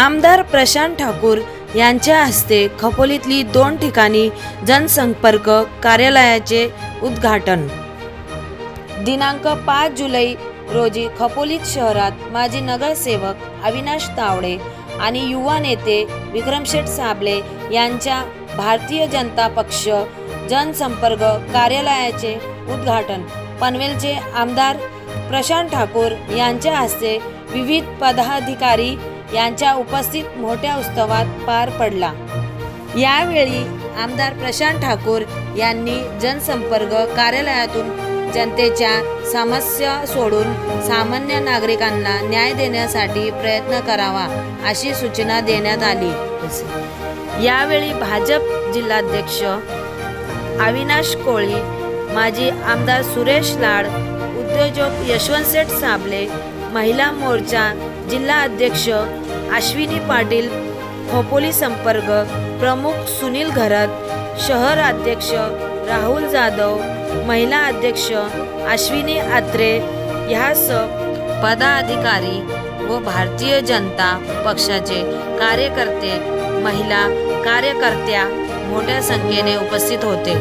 आमदार प्रशांत ठाकूर यांच्या हस्ते खपोलीतली दोन ठिकाणी जनसंपर्क कार्यालयाचे उद्घाटन. दिनांक पाच जुलै रोजी खपोलीत शहरात माजी नगरसेवक अविनाश तावडे आणि युवा नेते विक्रमशेठ साबळे यांच्या भारतीय जनता पक्ष जनसंपर्क कार्यालयाचे उद्घाटन. पनवेलचे आमदार प्रशांत ठाकूर यांच्या हस्ते विविध पदाधिकारी यांच्या उपस्थित मोठ्या उत्सवात पार पडला. यावेळी आमदार प्रशांत ठाकूर यांनी जनसंपर्क कार्यालयातून जनतेच्या समस्या सोडून सामान्य नागरिकांना न्याय देण्यासाठी प्रयत्न करावा अशी सूचना देण्यात आली. यावेळी भाजप जिल्हाध्यक्ष अविनाश कोळी माजी आमदार सुरेश लाड उद्योजक यशवंत शेठ साबले महिला मोर्चा जिल्हा अध्यक्ष अश्विनी पाटील खोपोली संपर्क प्रमुख सुनील घरत शहर अध्यक्ष राहुल जाधव महिला अध्यक्ष अश्विनी आत्रे ह्यासह पदाधिकारी व भारतीय जनता पक्षाचे कार्यकर्ते महिला कार्यकर्त्या मोठ्या संख्येने उपस्थित होते.